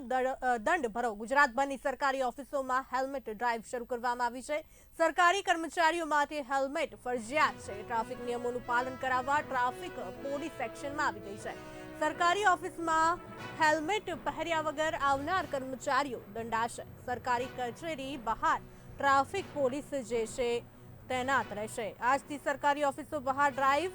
દંડ ભરો. ગુજરાતભરની સરકારી ઓફિસોમાં હેલ્મેટ ડ્રાઈવ શરૂ કરવામાં આવી છે. સરકારી કર્મચારીઓ માટે હેલ્મેટ ફરજિયાત છે. ટ્રાફિક નિયમોનું પાલન કરાવવા ટ્રાફિક પોલીસ સેક્શનમાં આવી ગઈ છે. સરકારી ઓફિસમાં હેલ્મેટ પહેર્યા વગર આવનાર કર્મચારીઓ દંડાશે. સરકારી કચેરી બહાર ટ્રાફિક પોલીસ જે છે તૈનાત રહેશે. આજથી સરકારી ઓફિસો બહાર ડ્રાઈવ,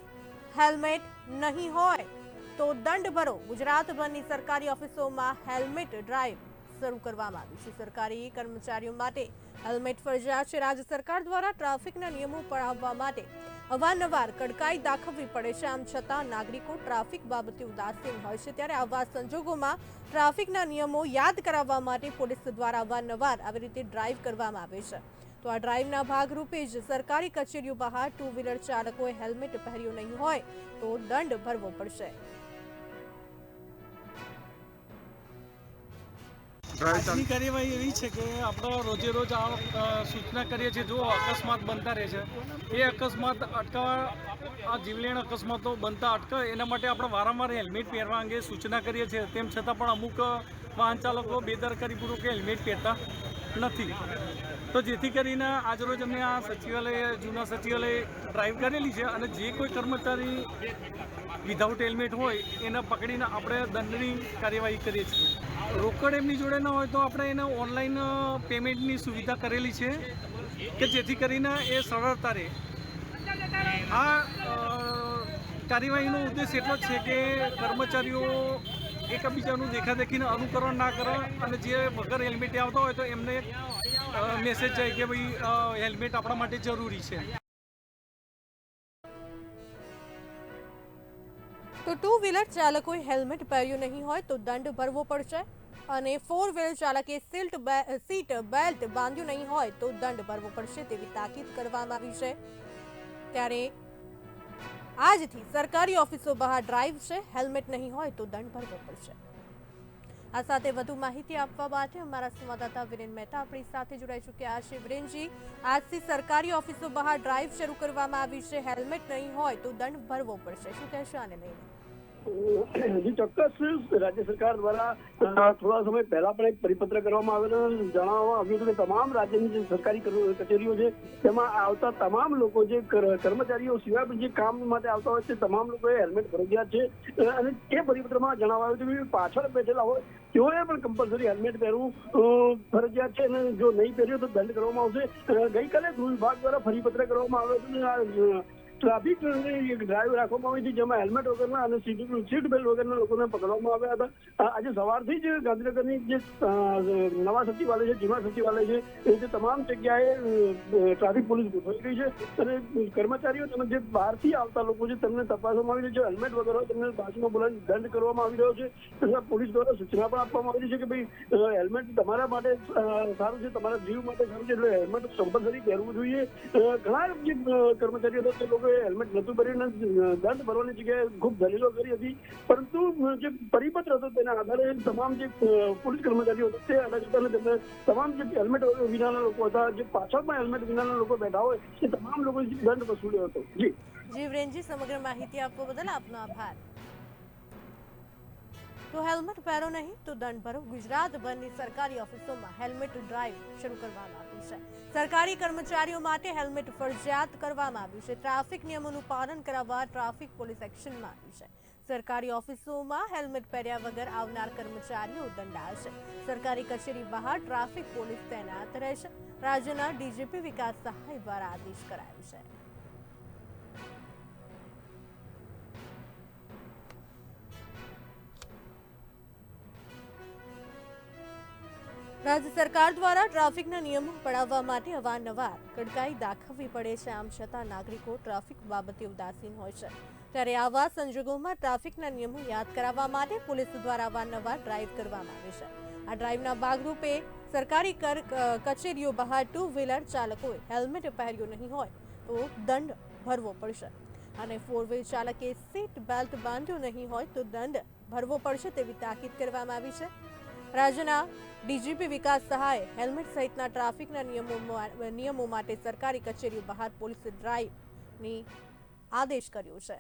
હેલ્મેટ નહીં હોય. તો દંડ ભરો. ગુજરાતભરની સરકારી ઓફિસોમાં હેલ્મેટ ડ્રાઈવ શરૂ કરવામાં આવી છે. સરકારી કર્મચારીઓ માટે હેલ્મેટ ફરજિયાત છે. રાજ્ય સરકાર દ્વારા ટ્રાફિકના નિયમો પળાવવા માટે અવારનવાર કડકાઈ દાખવવી પડે છે. આમ છતાં નાગરિકો ટ્રાફિક બાબતે ઉદાસીન હોય છે. ત્યારે આવા સંજોગોમાં ટ્રાફિકના નિયમો યાદ કરાવવા માટે પોલીસ દ્વારા અવારનવાર આવી રીતે ડ્રાઈવ કરવામાં આવે છે. તો આ ડ્રાઈવના ભાગરૂપે જ સરકારી કચેરીઓ બહાર ટુ વ્હીલર ચાલકોએ હેલ્મેટ પહેર્યું નહીં હોય તો દંડ ભરવો પડશે. આજની કાર્યવાહી એવી છે કે આપણે રોજે રોજ આ સૂચના કરીએ છીએ જો અકસ્માત બનતા રહે છે એ અકસ્માત અટકાવવા આ જીવલેણ અકસ્માતો બનતા અટકે એના માટે આપણે વારંવાર હેલ્મેટ પહેરવા અંગે સૂચના કરીએ છીએ. તેમ છતાં પણ અમુક વાહન ચાલકો બેદરકારીપૂર્વક હેલ્મેટ પહેરતા નથી. તો જેથી કરીને આજરોજ અમે આ સચિવાલય જૂના સચિવાલય ડ્રાઈવ કરેલી છે અને જે કોઈ કર્મચારી વિધાઉટ હેલ્મેટ હોય, એને પકડીને આપણે દંડની કાર્યવાહી કરીએ છીએ. રોકડ એમની જોડે ન હોય તો આપણે એને ઓનલાઈન પેમેન્ટની સુવિધા કરેલી છે કે જેથી કરીને એ સરળતા રહે આ કાર્યવાહીનો ઉદ્દેશ એટલો છે કે કર્મચારીઓ એકબીજાનું દેખાદેખીને અનુકરણ ના કરે અને જે વગર હેલ્મેટ આવતા હોય તો એમને મેસેજ જાય કે ભાઈ હેલ્મેટ આપણા માટે જરૂરી છે. તો ટુ વ્હીલર ચાલકોએ હેલ્મેટ પહેર્યું નહીં હોય તો દંડ ભરવો પડશે. અને ફોર વ્હીલર ચાલકે સીટ સીટ બેલ્ટ બાંધ્યું નહીં હોય તો દંડ ભરવો પડશે તેવી તાકીદ કરવામાં આવી છે. ત્યારે આજથી સરકારી ઓફિસો બહાર ડ્રાઈવ છે, હેલ્મેટ નહીં હોય તો દંડ ભરવો પડશે. આ સાથે વધુ માહિતી આપવા માટે અમારા સંવાદદાતા વિરેન મહેતા આપણી સાથે જોડાઈ ચૂક્યા છે. વિરેનજી, આજથી સરકારી ઓફિસો બહાર ડ્રાઈવ શરૂ કરવામાં આવી છે. હેલ્મેટ નહીં હોય તો દંડ ભરવો પડશે. શું કહેશો આને લઈને? જી ચોક્કસ રાજ્ય સરકાર દ્વારા થોડા સમય પહેલા પણ એક પરિપત્ર કરવામાં આવેલો જણાવવામાં આવ્યું હતું કે તમામ રાજ્યની જે સરકારી કચેરીઓ છે, તેમાં આવતા તમામ લોકો જે કર્મચારીઓ સિવાય જે કામ માટે આવતા હોય છે, તમામ લોકોએ હેલ્મેટ ફરજિયાત છે. અને તે પરિપત્રમાં જણાવાયું હતું કે પાછળ બેઠેલા હોય, તેઓએ પણ કમ્પલસરી હેલ્મેટ પહેરવું ફરજિયાત છે. અને જો નહીં પહેર્યું તો દંડ કરવામાં આવશે. ગઈકાલે ગૃહ વિભાગ દ્વારા પરિપત્ર કરવામાં આવ્યો હતો ટ્રાફિક ડ્રાઈવ રાખવામાં આવી હતી જેમાં હેલ્મેટ વગરના અને સીટ બેલ્ટ વગરના લોકોને પકડવામાં આવ્યા હતા. આજે સવારથી જ ગાંધીનગરની જે નવા સચિવાલય છે, જૂના સચિવાલય છે, એ જે તમામ જગ્યાએ ટ્રાફિક પોલીસ ગોઠવાઈ ગઈ છે અને કર્મચારીઓ તેમજ જે બહારથી આવતા લોકો છે, તેમને તપાસવામાં આવી રહી છે. હેલ્મેટ વગર હોય તેમને બાજુમાં બોલાવી દંડ કરવામાં આવી રહ્યો છે. તથા પોલીસ દ્વારા સૂચના પણ આપવામાં આવી છે કે ભાઈ હેલ્મેટ તમારા માટે સારું છે, તમારા જીવ માટે સારું છે, એટલે હેલ્મેટ કમ્પલસરી પહેરવું જોઈએ. ઘણા જે કર્મચારીઓ હતા, તે લોકોએ હેલ્મેટ નહોતું પહેર્યું અને દંડ ભરવાની જગ્યાએ ખૂબ દલીલો કરી હતી પરંતુ જે પરિપત્ર હતો તેના આધારે તમામ જે અ, પોલીસ કર્મચારીઓ હતા તે અલગ હતા અને તેમને તમામ જે હેલ્મેટ વિનાના લોકો હતા જે પાછળમાં હેલ્મેટ વિનાના લોકો બેઠા હોય એ તમામ લોકો દંડ વસૂલ્યો હતો જી જી વિરેનજી સમગ્ર માહિતી આપવા બદલ આપનો આભાર તો હેલ્મેટ પહેરો નહીં તો દંડ ભરો ગુજરાતભરની સરકારી ઓફિસોમાં હેલ્મેટ ડ્રાઈવ શરૂ કરવામાં આવી છે. સરકારી કર્મચારીઓ માટે હેલ્મેટ ફરજિયાત કરવામાં આવ્યું છે. ટ્રાફિક નિયમોનું પાલન કરાવવા ટ્રાફિક પોલીસ એક્શનમાં આવ્યું છે. સરકારી ઓફિસોમાં હેલ્મેટ પહેર્યા વગર આવનાર કર્મચારીઓ દંડાશે સરકારી કચેરી બહાર ટ્રાફિક પોલીસ તૈનાત રહેશે રાજ્યના ડીજીપી વિકાસ સહાય દ્વારા આદેશ કરાયો છે. રાજ્ય સરકાર દ્વારા ટ્રાફિકના નિયમો પડાવવા માટે અવારનવાર કડકાઈ દાખવવી પડે છે. આમ છતાં નાગરિકો ટ્રાફિક બાબતે ઉદાસીન હોય છે. ત્યારે આવા સંજોગોમાં ટ્રાફિકના નિયમો યાદ કરાવવા માટે પોલીસ દ્વારા અવારનવાર ડ્રાઈવ કરવામાં આવે છે. આ ડ્રાઈવના ભાગરૂપે સરકારી કર કચેરીઓ બહાર ટુ વ્હીલર ચાલકોએ હેલ્મેટ પહેર્યું નહીં હોય તો દંડ ભરવો પડશે. અને ફોર વ્હીલ ચાલકે સીટ બેલ્ટ બાંધ્યું નહીં હોય તો દંડ ભરવો પડશે તેવી તાકીદ કરવામાં આવી છે. રાજ્યના ડીજીપી વિકાસ સહાય, હેલ્મેટ સહિતના ટ્રાફિકના નિયમો નિયમો માટે સરકારી કચેરીઓ બહાર પોલીસ ડ્રાઈવની આદેશ કર્યો છે.